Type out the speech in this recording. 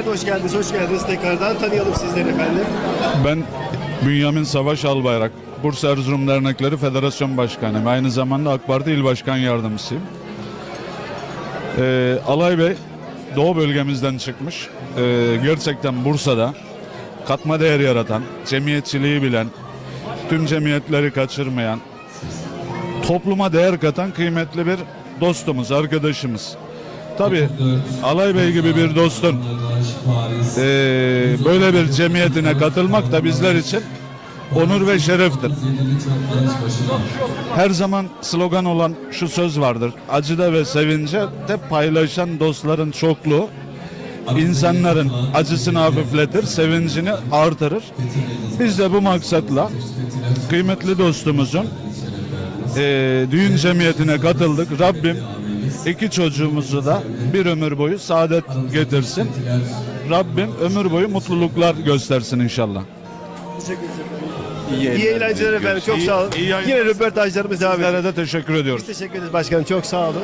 efendim hoş geldiniz, hoş geldiniz tekrardan. Tanıyalım sizleri efendim. Ben Bünyamin Savaş Albayrak, Bursa Erzurum Dernekleri Federasyon Başkanıyım. Aynı zamanda AK Parti İl Başkan Yardımcısıyım. Ee, Alay Bey Doğu bölgemizden çıkmış. Ee, gerçekten Bursa'da katma değer yaratan, cemiyetçiliği bilen, tüm cemiyetleri kaçırmayan, topluma değer katan kıymetli bir dostumuz, arkadaşımız. Tabii Alay Bey gibi bir dostun ee, böyle bir cemiyetine katılmak da bizler için onur ve şereftir. Her zaman slogan olan şu söz vardır. Acıda ve sevince de paylaşan dostların çokluğu insanların acısını hafifletir, sevincini artırır. Biz de bu maksatla kıymetli dostumuzun eee, düğün cemiyetine katıldık. Rabbim iki çocuğumuzu da bir ömür boyu saadet getirsin. Rabbim ömür boyu mutluluklar göstersin inşallah. Teşekkür ederiz efendim. İyi, eğlenceler efendim, çok İyi- sağ olun. iyi yayınlar. Yine röportajlarımız devam ediyor. Sizlere de teşekkür ediyoruz. Teşekkür ederiz başkanım, çok sağ olun.